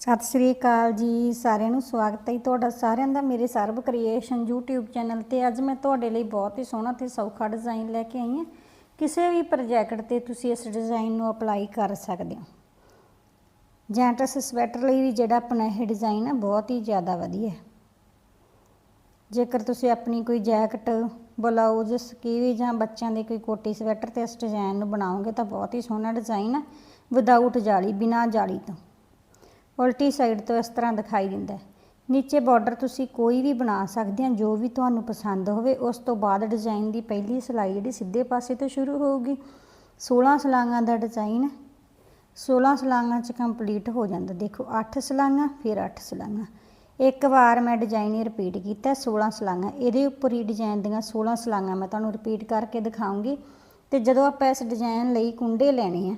ਸਤਿ ਸ੍ਰੀ ਅਕਾਲ ਜੀ, ਸਾਰਿਆਂ ਨੂੰ ਸਵਾਗਤ ਹੈ ਜੀ ਤੁਹਾਡਾ ਸਾਰਿਆਂ ਦਾ ਮੇਰੇ ਸਰਬ ਕ੍ਰੀਏਸ਼ਨ YouTube ਚੈਨਲ ਤੇ। ਅੱਜ ਮੈਂ ਤੁਹਾਡੇ ਲਈ ਬਹੁਤ ਹੀ ਸੋਹਣਾ ਤੇ ਸੌਖਾ ਡਿਜ਼ਾਈਨ ਲੈ ਕੇ ਆਈ ਹਾਂ। ਕਿਸੇ ਵੀ ਪ੍ਰੋਜੈਕਟ ਤੇ ਤੁਸੀਂ ਇਸ ਡਿਜ਼ਾਈਨ ਨੂੰ ਅਪਲਾਈ ਕਰ ਸਕਦੇ ਹੋ। ਜੈਂਟਸ ਸਵੈਟਰ ਲਈ ਵੀ ਜਿਹੜਾ ਆਪਣਾ ਇਹ ਡਿਜ਼ਾਈਨ ਹੈ ਬਹੁਤ ਹੀ ਜ਼ਿਆਦਾ ਵਧੀਆ। ਹੈ ਜੇਕਰ ਤੁਸੀਂ ਆਪਣੀ ਕੋਈ ਜੈਕਟ ਬਲਾਊਜ਼ ਸਕੀਵੀ ਜਾਂ ਬੱਚਿਆਂ ਦੇ ਕੋਈ ਕੋਟੀ ਸਵੈਟਰ ਤੇ ਇਸ ਡਿਜ਼ਾਈਨ ਨੂੰ ਬਣਾਓਗੇ ਤਾਂ ਬਹੁਤ ਹੀ ਸੋਹਣਾ ਡਿਜ਼ਾਈਨ ਹੈ ਵਿਦਆਊਟ ਜਾਲੀ, ਬਿਨਾਂ ਜਾਲੀ ਤੋਂ। ਉਲਟੀ ਸਾਈਡ ਤੋਂ ਇਸ ਤਰ੍ਹਾਂ ਦਿਖਾਈ ਦਿੰਦਾ ਹੈ। ਨੀਚੇ ਬਾਰਡਰ ਤੁਸੀਂ ਕੋਈ ਵੀ ਬਣਾ ਸਕਦੇ ਹੋ, ਜੋ ਵੀ ਤੁਹਾਨੂੰ ਪਸੰਦ ਹੋਵੇ, ਉਸ ਤੋਂ ਬਾਅਦ ਡਿਜ਼ਾਈਨ ਦੀ ਪਹਿਲੀ ਸਿਲਾਈ ਜਿਹੜੀ ਸਿੱਧੇ ਪਾਸੇ ਤੋਂ ਸ਼ੁਰੂ ਹੋਊਗੀ। 16 ਸਲਾਈਆਂ ਦਾ ਡਿਜ਼ਾਈਨ 16 ਸਲਾਈਆਂ 'ਚ ਕੰਪਲੀਟ ਹੋ ਜਾਂਦਾ। ਦੇਖੋ 8 ਸਲਾਈਆਂ, ਫਿਰ 8 ਸਲਾਈਆਂ। ਇੱਕ ਵਾਰ ਮੈਂ ਡਿਜ਼ਾਈਨ ਹੀ ਰਿਪੀਟ ਕੀਤਾ 16 ਸਲਾਈਆਂ। ਇਹਦੇ ਉੱਪਰ ਹੀ ਡਿਜ਼ਾਈਨ ਦੀਆਂ 16 ਸਲਾਈਆਂ ਮੈਂ ਤੁਹਾਨੂੰ ਰਿਪੀਟ ਕਰਕੇ ਦਿਖਾਉਂਗੀ। ਤੇ ਜਦੋਂ ਆਪਾਂ ਇਸ ਡਿਜ਼ਾਈਨ ਲਈ ਕੁੰਡੇ ਲੈਣੇ ਆ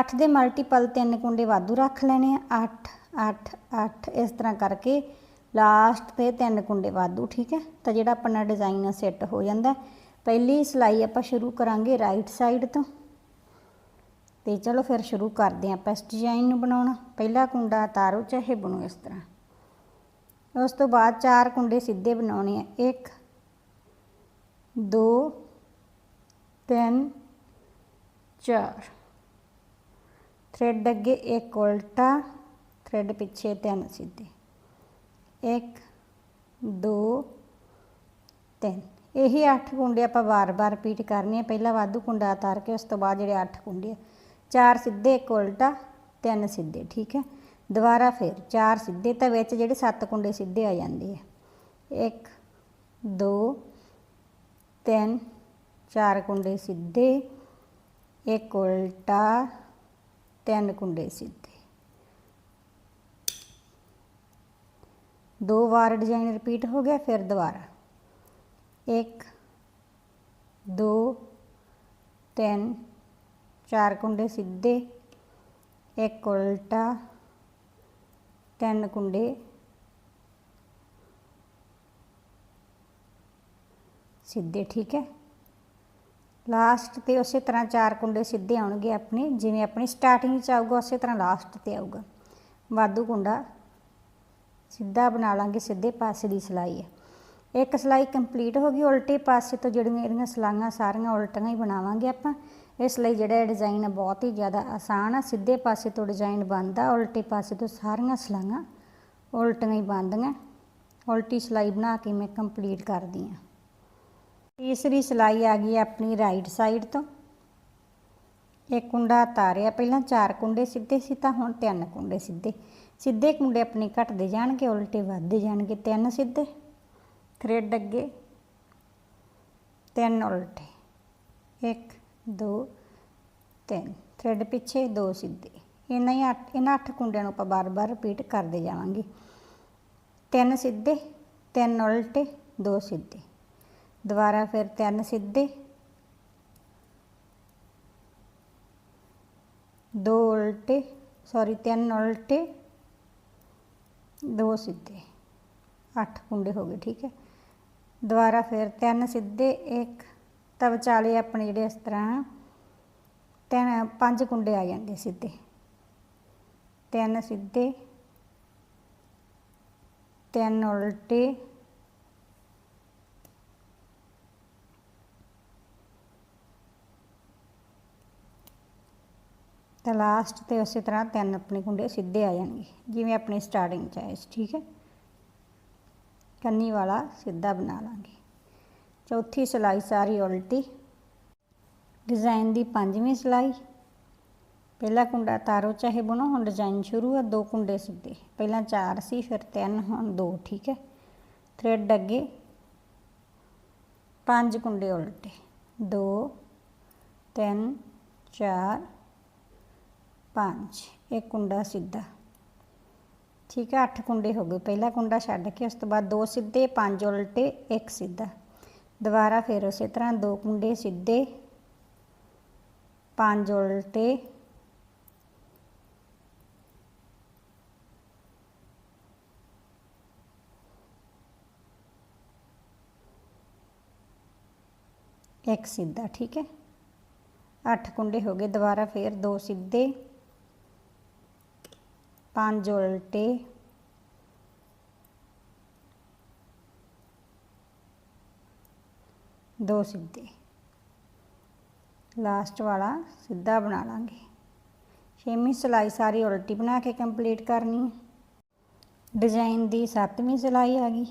8 ਦੇ ਮਲਟੀਪਲ ਤਿੰਨ ਕੁੰਡੇ ਵਾਧੂ ਰੱਖ ਲੈਣੇ ਆ। 8 8 8 ਇਸ ਤਰ੍ਹਾਂ ਕਰਕੇ ਲਾਸਟ ਤੇ ਤਿੰਨ ਕੁੰਡੇ ਵਾਧੂ, ਠੀਕ ਹੈ? ਤਾਂ ਜਿਹੜਾ ਆਪਣਾ ਡਿਜ਼ਾਈਨ ਸੈੱਟ ਹੋ ਜਾਂਦਾ। ਪਹਿਲੀ ਸਿਲਾਈ ਆਪਾਂ ਸ਼ੁਰੂ ਕਰਾਂਗੇ ਰਾਈਟ ਸਾਈਡ ਤੋਂ। ਤੇ ਚਲੋ ਫਿਰ ਸ਼ੁਰੂ ਕਰਦੇ ਹਾਂ ਆਪਾਂ ਇਸ ਡਿਜ਼ਾਈਨ ਨੂੰ ਬਣਾਉਣਾ। ਪਹਿਲਾ ਕੁੰਡਾ ਤਾਰੋ, ਚਾਹੇ ਬਣੋ ਇਸ ਤਰ੍ਹਾਂ। ਉਸ ਤੋਂ ਬਾਅਦ ਚਾਰ ਕੁੰਡੇ ਸਿੱਧੇ ਬਣਾਉਣੇ ਆ। 1 2 3 4 ਥ੍ਰੈਡ ਅੱਗੇ ਇੱਕ ਉਲਟਾ ਥ੍ਰੈਡ ਪਿੱਛੇ ਤਿੰਨ ਸਿੱਧੇ 1 2 3 ਇਹੀ 8 ਕੁੰਡੇ ਆਪਾਂ ਵਾਰ-ਵਾਰ ਰਿਪੀਟ ਕਰਨੇ ਆ ਪਹਿਲਾਂ ਵਾਧੂ ਕੁੰਡਾ ਉਤਾਰ ਕੇ ਉਸ ਤੋਂ ਬਾਅਦ ਜਿਹੜੇ 8 ਕੁੰਡੇ ਆ ਚਾਰ ਸਿੱਧੇ ਇੱਕ ਉਲਟਾ ਤਿੰਨ ਸਿੱਧੇ ਠੀਕ ਹੈ ਦੁਬਾਰਾ ਫਿਰ ਚਾਰ ਸਿੱਧੇ ਤਾਂ ਵਿੱਚ ਜਿਹੜੇ 7 ਕੁੰਡੇ ਸਿੱਧੇ ਆ ਜਾਂਦੇ ਆ 1 2 3 ਚਾਰ ਕੁੰਡੇ ਸਿੱਧੇ ਇੱਕ ਉਲਟਾ ਤਿੰਨ ਕੁੰਡੇ ਸਿੱਧੇ। ਦੋ ਵਾਰ ਡਿਜ਼ਾਈਨ ਰਿਪੀਟ ਹੋ ਗਿਆ, ਫਿਰ ਦੁਬਾਰਾ। 1 2 3 ਚਾਰ ਕੁੰਡੇ ਸਿੱਧੇ। ਇੱਕ ਉਲਟਾ, ਤਿੰਨ ਕੁੰਡੇ। ਸਿੱਧੇ, ਠੀਕ ਹੈ? ਲਾਸਟ ਤੇ ਉਸੇ ਤਰ੍ਹਾਂ ਚਾਰ ਕੁੰਡੇ ਸਿੱਧੇ ਆਉਣਗੇ ਆਪਣੇ, ਜਿਵੇਂ ਆਪਣੀ ਸਟਾਰਟਿੰਗ ਚ ਆਊਗਾ, ਉਸੇ ਤਰ੍ਹਾਂ ਲਾਸਟ ਤੇ ਆਊਗਾ। ਵਾਧੂ ਕੁੰਡਾ ਸਿੱਧਾ ਬਣਾ ਲਾਂਗੇ, ਸਿੱਧੇ ਪਾਸੇ ਦੀ ਸਿਲਾਈ ਹੈ। ਇੱਕ ਸਿਲਾਈ ਕੰਪਲੀਟ ਹੋ ਗਈ, ਉਲਟੇ ਪਾਸੇ ਤੋਂ ਜਿਹੜੀਆਂ ਇਹਦੀਆਂ ਸਲਾਈਆਂ ਸਾਰੀਆਂ ਉਲਟੀਆਂ ਹੀ ਬਣਾਵਾਂਗੇ ਆਪਾਂ। ਇਸ ਲਈ ਜਿਹੜਾ ਇਹ ਡਿਜ਼ਾਈਨ ਹੈ ਬਹੁਤ ਹੀ ਜ਼ਿਆਦਾ ਆਸਾਨ ਆ, ਸਿੱਧੇ ਪਾਸੇ ਤੋਂ ਡਿਜ਼ਾਈਨ ਬਣਦਾ, ਉਲਟੇ ਪਾਸੇ ਤੋਂ ਸਾਰੀਆਂ ਸਲਾਈਆਂ ਉਲਟੀਆਂ ਹੀ ਬਣਦੀਆਂ। ਉਲਟੀ ਸਿਲਾਈ ਬਣਾ ਕੇ ਮੈਂ ਕੰਪਲੀਟ ਕਰਦੀ ਹਾਂ। ਤੀਸਰੀ ਸਿਲਾਈ ਆ ਗਈ ਆਪਣੀ ਰਾਈਟ ਸਾਈਡ ਤੋਂ। ਇੱਕ ਕੁੰਡਾ ਤਾਰਿਆ, ਪਹਿਲਾਂ ਚਾਰ ਕੁੰਡੇ ਸਿੱਧੇ ਸੀ, ਤਾਂ ਹੁਣ ਤਿੰਨ ਕੁੰਡੇ ਸਿੱਧੇ। ਸਿੱਧੇ ਕੁੰਡੇ ਆਪਣੇ ਘਟਦੇ ਜਾਣਗੇ, ਉਲਟੇ ਵੱਧਦੇ ਜਾਣਗੇ, ਤਿੰਨ ਸਿੱਧੇ ਥ੍ਰੈਡ ਅੱਗੇ, ਤਿੰਨ ਉਲਟੇ 1 2 3 ਥ੍ਰੈਡ ਪਿੱਛੇ, ਦੋ ਸਿੱਧੇ। ਇਹਨਾਂ ਹੀ ਅੱਠ, ਇਹਨਾਂ ਅੱਠ ਕੁੰਡਿਆਂ ਨੂੰ ਆਪਾਂ ਬਾਰ-ਬਾਰ ਰਿਪੀਟ ਕਰਦੇ ਜਾਵਾਂਗੇ। ਤਿੰਨ ਸਿੱਧੇ, ਤਿੰਨ ਉਲਟੇ, ਦੋ ਸਿੱਧੇ। ਦੁਬਾਰਾ ਫਿਰ ਤਿੰਨ ਸਿੱਧੇ। ਦੋ ਉਲਟੇ ਸੌਰੀ ਤਿੰਨ ਉਲਟੇ, ਦੋ ਸਿੱਧੇ। ਅੱਠ ਕੁੰਡੇ ਹੋ ਗਏ, ਠੀਕ ਹੈ। ਦੁਬਾਰਾ ਫਿਰ ਤਿੰਨ ਸਿੱਧੇ, ਇੱਕ, ਤਾਂ ਵਿਚਾਲੇ ਆਪਣੇ ਜਿਹੜੇ ਇਸ ਤਰ੍ਹਾਂ ਤਿੰਨ, ਪੰਜ ਕੁੰਡੇ ਆ ਜਾਂਦੇ ਸਿੱਧੇ। ਤਿੰਨ ਸਿੱਧੇ, ਤਿੰਨ ਉਲਟੇ ਤਾਂ ਲਾਸਟ ਤੇ ਉਸੇ ਤਰ੍ਹਾਂ ਤਿੰਨ ਆਪਣੇ ਕੁੰਡੇ ਸਿੱਧੇ ਆ ਜਾਣਗੇ, ਜਿਵੇਂ ਆਪਣੇ ਸਟਾਰਟਿੰਗ ਚ ਆਏ ਸੀ, ਠੀਕ ਹੈ? ਕੰਨੀ ਵਾਲਾ ਸਿੱਧਾ ਬਣਾ ਲਾਂਗੇ। ਚੌਥੀ ਸਿਲਾਈ ਸਾਰੀ ਉਲਟੀ। ਡਿਜ਼ਾਈਨ ਦੀ ਪੰਜਵੀਂ ਸਿਲਾਈ। ਪਹਿਲਾ ਕੁੰਡਾ ਤਾਰੋ ਚਾਹੇ ਬਣੋ, ਹੁਣ ਡਿਜ਼ਾਈਨ ਸ਼ੁਰੂ ਹੈ ਦੋ ਕੁੰਡੇ ਸਿੱਧੇ। ਪਹਿਲਾਂ ਚਾਰ ਸੀ, ਫਿਰ ਤਿੰਨ, ਹੁਣ ਦੋ, ਠੀਕ ਹੈ? ਥ੍ਰੈਡ ਅੱਗੇ। ਪੰਜ ਕੁੰਡੇ ਉਲਟੇ। 2 3 4 5 ਇੱਕ ਕੁੰਡਾ ਸਿੱਧਾ। ਠੀਕ ਹੈ ਅੱਠ ਕੁੰਡੇ ਹੋ ਗਏ। ਪਹਿਲਾ ਕੁੰਡਾ ਛੱਡ ਕੇ ਉਸ ਤੋਂ ਬਾਅਦ ਦੋ ਸਿੱਧੇ, ਪੰਜ ਉਲਟੇ, ਇੱਕ ਸਿੱਧਾ। ਦੁਬਾਰਾ ਫਿਰ ਉਸੇ ਤਰ੍ਹਾਂ ਦੋ ਕੁੰਡੇ ਸਿੱਧੇ, ਪੰਜ ਉਲਟੇ, ਇੱਕ ਸਿੱਧਾ। ਠੀਕ ਹੈ? ਅੱਠ ਕੁੰਡੇ ਹੋ ਗਏ। ਦੁਬਾਰਾ ਫੇਰ ਦੋ ਸਿੱਧੇ ਪੰਜ ਉਲਟੇ। ਦੋ ਸਿੱਧੇ। ਲਾਸਟ ਵਾਲਾ ਸਿੱਧਾ ਬਣਾ ਲਾਂਗੇ। ਛੇਵੀਂ ਸਿਲਾਈ ਸਾਰੀ ਉਲਟੀ ਬਣਾ ਕੇ ਕੰਪਲੀਟ ਕਰਨੀ ਡਿਜ਼ਾਈਨ ਦੀ ਸੱਤਵੀਂ ਸਿਲਾਈ ਆ ਗਈ।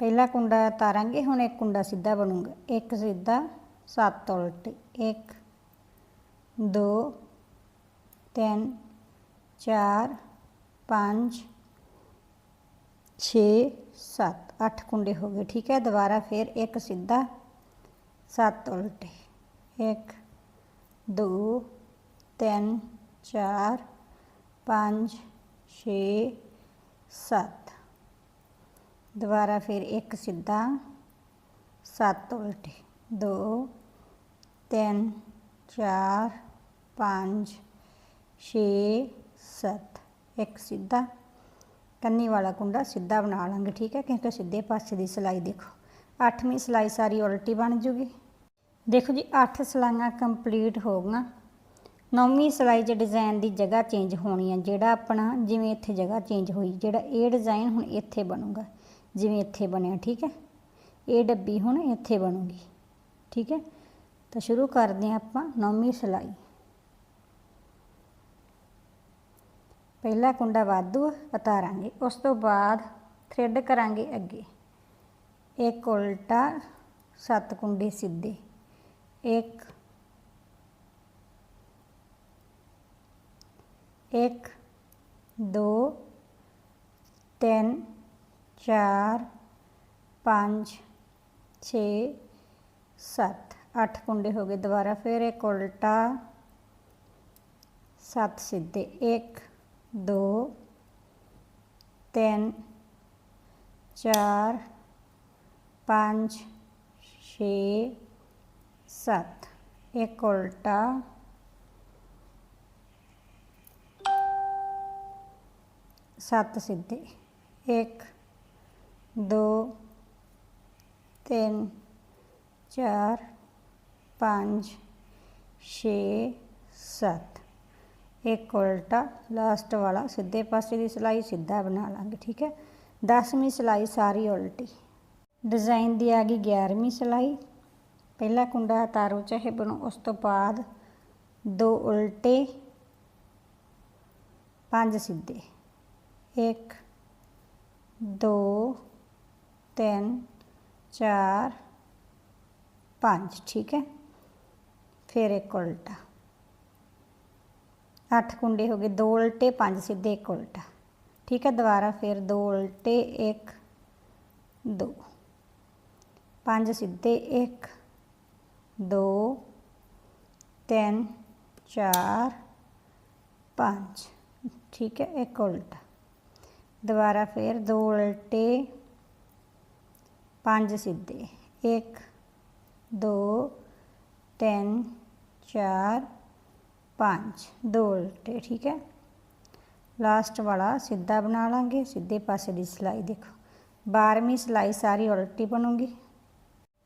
ਪਹਿਲਾ ਕੁੰਡਾ ਤਾਰਾਂਗੇ, ਹੁਣ ਇੱਕ ਕੁੰਡਾ ਸਿੱਧਾ ਬਣੂਗਾ। ਇੱਕ ਸਿੱਧਾ, ਸੱਤ ਉਲਟੇ। ਇੱਕ, ਦੋ, ਤਿੰਨ ਚਾਰ, ਪੰਜ, ਛੇ, ਸੱਤ। ਅੱਠ ਕੁੰਡੇ ਹੋ ਗਏ, ਠੀਕ ਹੈ? ਦੁਬਾਰਾ ਫਿਰ ਇੱਕ ਸਿੱਧਾ, ਸੱਤ ਉਲਟੇ। ਇੱਕ, ਦੋ, ਤਿੰਨ, ਚਾਰ, ਪੰਜ, ਛੇ, ਸੱਤ। ਦੁਬਾਰਾ ਫਿਰ ਇੱਕ ਸਿੱਧਾ, ਸੱਤ ਉਲਟੇ। ਦੋ, ਤਿੰਨ, ਚਾਰ, ਪੰਜ, ਛੇ ਸੱਤ, ਇੱਕ ਸਿੱਧਾ। ਕੰਨੀ ਵਾਲਾ ਕੁੰਡਾ ਸਿੱਧਾ ਬਣਾ ਲਾਂਗੇ, ਠੀਕ ਹੈ? ਕਿਉਂਕਿ ਸਿੱਧੇ ਪਾਸੇ ਦੀ ਸਿਲਾਈ ਦੇਖੋ। ਅੱਠਵੀਂ ਸਿਲਾਈ ਸਾਰੀ ਉਲਟੀ ਬਣ ਜੂਗੀ। ਦੇਖੋ ਜੀ 8 ਸਿਲਾਈਆਂ ਕੰਪਲੀਟ ਹੋ ਗਈਆਂ। ਨੌਵੀਂ ਸਿਲਾਈ 'ਚ ਡਿਜ਼ਾਈਨ ਦੀ ਜਗ੍ਹਾ ਚੇਂਜ ਹੋਣੀ ਹੈ ਜਿਹੜਾ ਆਪਣਾ ਜਿਵੇਂ ਇੱਥੇ ਜਗ੍ਹਾ ਚੇਂਜ ਹੋਈ, ਜਿਹੜਾ ਇਹ ਡਿਜ਼ਾਈਨ ਹੁਣ ਇੱਥੇ ਬਣੂਗਾ। ਜਿਵੇਂ ਇੱਥੇ ਬਣਿਆ, ਠੀਕ ਹੈ? ਇਹ ਡੱਬੀ ਹੁਣ ਇੱਥੇ ਬਣੂਗੀ, ਠੀਕ ਹੈ? ਤਾਂ ਸ਼ੁਰੂ ਕਰਦੇ ਹਾਂ ਆਪਾਂ ਨੌਵੀਂ ਸਿਲਾਈ। ਪਹਿਲਾ ਕੁੰਡਾ ਵਾਧੂ ਉਤਾਰਾਂਗੇ, ਉਸ ਤੋਂ ਬਾਅਦ ਥਰੈਡ ਕਰਾਂਗੇ ਅੱਗੇ। ਇੱਕ ਉਲਟਾ, ਸੱਤ ਕੁੰਡੇ ਸਿੱਧੇ। ਇੱਕ ਇੱਕ, ਦੋ, ਤਿੰਨ, ਚਾਰ, ਪੰਜ 6 7 8 ਕੁੰਡੇ ਹੋ ਗਏ ਦੁਬਾਰਾ, ਫਿਰ ਇੱਕ ਉਲਟਾ, ਸੱਤ ਸਿੱਧੇ। 1 दो, तीन, चार, पाँच, छे, सात। एक उल्टा। सात सीधे। एक, दो, तीन, चार, पाँच, छः, सात। ਇੱਕ ਉਲਟਾ ਲਾਸਟ ਵਾਲਾ, ਸਿੱਧੇ ਪਾਸੇ ਦੀ ਸਿਲਾਈ ਸਿੱਧਾ ਬਣਾ ਲਾਂਗੇ, ਠੀਕ ਹੈ? 10ਵੀਂ ਸਿਲਾਈ ਸਾਰੀ ਉਲਟੀ। ਡਿਜ਼ਾਈਨ ਦੀ ਆ ਗਈ 11ਵੀਂ ਸਿਲਾਈ। ਪਹਿਲਾ ਕੁੰਡਾ ਤਾਰੋ ਚਾਹੇ ਬਣੋ, ਉਸ ਤੋਂ ਬਾਅਦ ਦੋ ਉਲਟੇ, ਪੰਜ ਸਿੱਧੇ। ਇੱਕ, ਦੋ, ਤਿੰਨ, ਚਾਰ, ਪੰਜ, ਠੀਕ ਹੈ? ਫਿਰ ਇੱਕ ਉਲਟਾ। ਅੱਠ ਕੁੰਡੇ ਹੋ ਗਏ, ਦੋ ਉਲਟੇ, ਪੰਜ ਸਿੱਧੇ, ਇੱਕ ਉਲਟਾ। ਠੀਕ ਹੈ, ਦੁਬਾਰਾ ਫਿਰ ਦੋ ਉਲਟੇ 1 2 5 ਸਿੱਧੇ 1 2 3 4 5 ਠੀਕ ਹੈ, ਇੱਕ ਉਲਟਾ। ਦੁਬਾਰਾ ਫਿਰ ਦੋ ਉਲਟੇ, ਪੰਜ ਸਿੱਧੇ 1 2 3 4 पाँच, दो उल्टे, ठीक है? लास्ट वाला सीधा बना लेंगे, सीधे पास की सिलाई देखो। बारहवीं सिलाई सारी उल्टी बनूगी।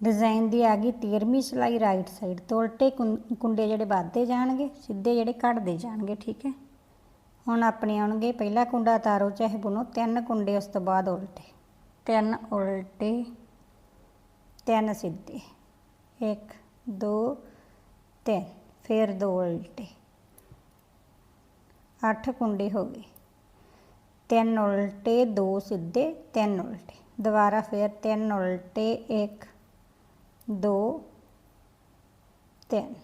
डिज़ाइन की आ गई तेरहवीं सिलाई राइट साइड तो उल्टे कुंडे जोड़े बढ़ते जाएँगे सीधे जोड़े घटते जाएँगे ठीक है? हूँ अपने ਆਉਣਗੇ पहला कुंडा उतारो चाहे बुनो, तीन कुंडे, उस तो बाद उल्टे। तीन उल्टे, तीन सीधे। एक, दो, तीन। ਫਿਰ ਦੋ ਉਲਟੇ। ਅੱਠ ਕੁੰਡੇ ਹੋ ਗਏ। ਤਿੰਨ ਉਲਟੇ, ਦੋ ਸਿੱਧੇ, ਤਿੰਨ ਉਲਟੇ। ਦੁਬਾਰਾ ਫਿਰ ਤਿੰਨ ਉਲਟੇ, ਇੱਕ, ਦੋ, ਤਿੰਨ।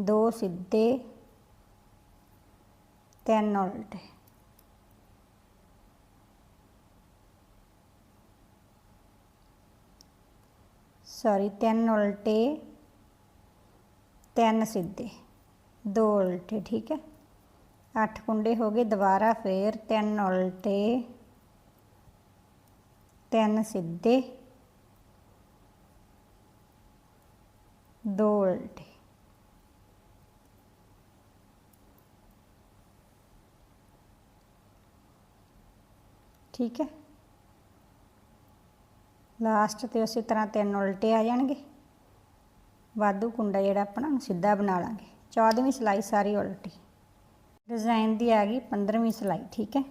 ਦੋ ਸਿੱਧੇ, ਤਿੰਨ ਉਲਟੇ। ਸੌਰੀ ਤਿੰਨ ਉਲਟੇ ਤਿੰਨ ਸਿੱਧੇ, ਦੋ ਉਲਟੇ, ਠੀਕ ਹੈ? ਅੱਠ ਕੁੰਡੇ ਹੋ ਗਏ, ਦੁਬਾਰਾ ਫੇਰ ਤਿੰਨ ਉਲਟੇ, ਤਿੰਨ ਸਿੱਧੇ, ਦੋ ਉਲਟੇ। ਠੀਕ ਹੈ? ਲਾਸਟ ਤੇ ਉਸੇ ਤਰ੍ਹਾਂ ਤਿੰਨ ਉਲਟੇ ਆ ਜਾਣਗੇ। ਵਾਧੂ ਕੁੰਡਾ ਜਿਹੜਾ ਆਪਣਾ ਸਿੱਧਾ ਬਣਾ ਲਾਂਗੇ। 14ਵੀਂ ਸਿਲਾਈ ਸਾਰੀ ਉਲਟੀ। ਡਿਜ਼ਾਈਨ ਦੀ ਆ ਗਈ 15ਵੀਂ ਸਿਲਾਈ, ਠੀਕ ਹੈ?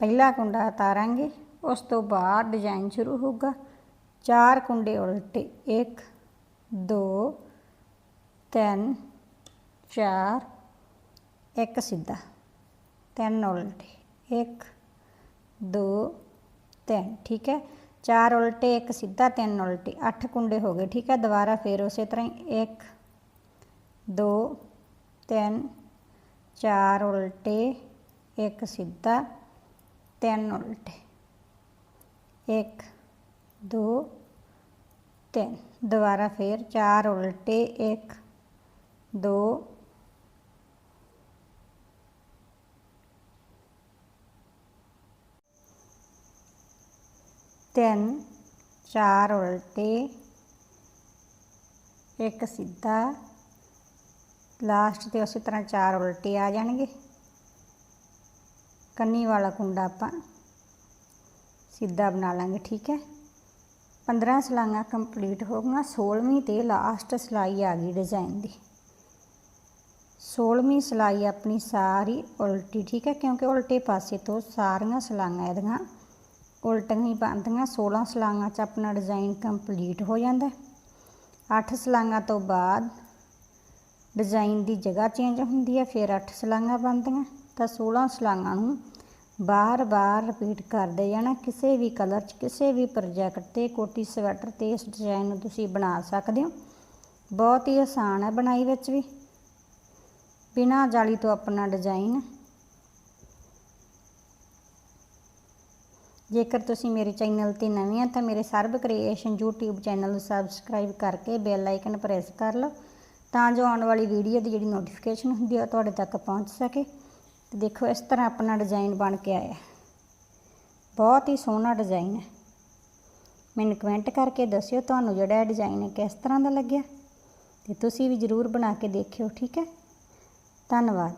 ਪਹਿਲਾ ਕੁੰਡਾ ਉਤਾਰਾਂਗੇ, ਉਸ ਤੋਂ ਬਾਅਦ ਡਿਜ਼ਾਈਨ ਸ਼ੁਰੂ ਹੋਊਗਾ। ਚਾਰ ਕੁੰਡੇ ਉਲਟੇ 1 2 3 4 ਇੱਕ ਸਿੱਧਾ। ਤਿੰਨ ਉਲਟੇ 1 2 3 ਠੀਕ ਹੈ? ਚਾਰ ਉਲਟੇ, ਇੱਕ ਸਿੱਧਾ, ਤਿੰਨ ਉਲਟੇ। ਅੱਠ ਕੁੰਡੇ ਹੋ ਗਏ, ਠੀਕ ਹੈ? ਦੁਬਾਰਾ ਫੇਰ ਉਸੇ ਤਰ੍ਹਾਂ ਹੀ 1 2 3 ਚਾਰ ਉਲਟੇ, ਇੱਕ ਸਿੱਧਾ, ਤਿੰਨ ਉਲਟੇ। 1 2 3 ਦੁਬਾਰਾ ਫੇਰ ਚਾਰ ਉਲਟੇ 1 2 ਤਿੰਨ, ਚਾਰ ਉਲਟੇ, ਇੱਕ ਸਿੱਧਾ। ਲਾਸਟ ਤੇ ਉਸੇ ਤਰ੍ਹਾਂ ਚਾਰ ਉਲਟੇ ਆ ਜਾਣਗੇ। ਕੰਨੀ ਵਾਲਾ ਕੁੰਡਾ ਆਪਾਂ ਸਿੱਧਾ ਬਣਾ ਲਾਂਗੇ, ਠੀਕ ਹੈ? 15 ਸਲਾਈਆਂ ਕੰਪਲੀਟ ਹੋ ਗਈਆਂ 16ਵੀਂ ਤੇ ਲਾਸਟ ਸਲਾਈ ਆ ਗਈ ਡਿਜ਼ਾਈਨ ਦੀ। 16ਵੀਂ ਸਲਾਈ ਆਪਣੀ ਸਾਰੀ ਉਲਟੀ, ਠੀਕ ਹੈ? ਕਿਉਂਕਿ ਉਲਟੇ ਪਾਸੇ ਤੋਂ ਸਾਰੀਆਂ ਸਲਾਈਆਂ ਇਹਦੀਆਂ ਉਲਟੀਆਂ ਹੀ ਬਣਦੀਆਂ 16 ਸਲਾਈਆਂ 'ਚ ਆਪਣਾ ਡਿਜ਼ਾਈਨ ਕੰਪਲੀਟ ਹੋ ਜਾਂਦਾ 8 ਸਲਾਈਆਂ ਤੋਂ ਬਾਅਦ ਡਿਜ਼ਾਈਨ ਦੀ ਜਗ੍ਹਾ ਚੇਂਜ ਹੁੰਦੀ ਹੈ, ਫਿਰ 8 ਸਲਾਈਆਂ ਬਣਦੀਆਂ ਤਾਂ 16 ਸਲਾਈਆਂ ਨੂੰ ਬਾਰ-ਬਾਰ ਰਿਪੀਟ ਕਰਦੇ ਜਾਣਾ, ਕਿਸੇ ਵੀ ਕਲਰ 'ਚ, ਕਿਸੇ ਵੀ ਪ੍ਰੋਜੈਕਟ ਤੇ, ਕੋਟੀ ਸਵੈਟਰ ਤੇ ਇਸ ਡਿਜ਼ਾਈਨ ਨੂੰ ਤੁਸੀਂ ਬਣਾ ਸਕਦੇ ਹੋ। ਬਹੁਤ ਹੀ ਆਸਾਨ ਹੈ ਬਣਾਈ ਵਿੱਚ ਵੀ। ਬਿਨਾਂ ਜਾਲੀ ਤੋਂ ਆਪਣਾ ਡਿਜ਼ਾਈਨ ਜੇਕਰ ਤੁਸੀਂ ਮੇਰੇ ਚੈਨਲ ਤੇ ਨਵੇਂ ਆ ਤਾਂ ਮੇਰੇ ਸਰਬ ਕ੍ਰੀਏਸ਼ਨ YouTube ਚੈਨਲ ਨੂੰ ਸਬਸਕ੍ਰਾਈਬ ਕਰਕੇ ਬੈਲ ਆਈਕਨ ਪ੍ਰੈਸ ਕਰ ਲਓ, ਤਾਂ ਜੋ ਆਉਣ ਵਾਲੀ ਵੀਡੀਓ ਦੀ ਜਿਹੜੀ ਨੋਟੀਫਿਕੇਸ਼ਨ ਹੁੰਦੀ ਆ ਤੁਹਾਡੇ ਤੱਕ ਪਹੁੰਚ ਸਕੇ। ਤੇ ਦੇਖੋ, ਇਸ ਤਰ੍ਹਾਂ ਆਪਣਾ ਡਿਜ਼ਾਈਨ ਬਣ ਕੇ ਆਇਆ। ਬਹੁਤ ਹੀ ਸੋਹਣਾ ਡਿਜ਼ਾਈਨ ਹੈ। ਮੈਨੂੰ ਕਮੈਂਟ ਕਰਕੇ ਦੱਸਿਓ ਤੁਹਾਨੂੰ ਜਿਹੜਾ ਇਹ ਡਿਜ਼ਾਈਨ ਹੈ ਕਿਸ ਤਰ੍ਹਾਂ ਦਾ ਲੱਗਿਆ। ਤੇ ਤੁਸੀਂ ਵੀ ਜ਼ਰੂਰ ਬਣਾ ਕੇ ਦੇਖਿਓ, ਠੀਕ ਹੈ? ਧੰਨਵਾਦ।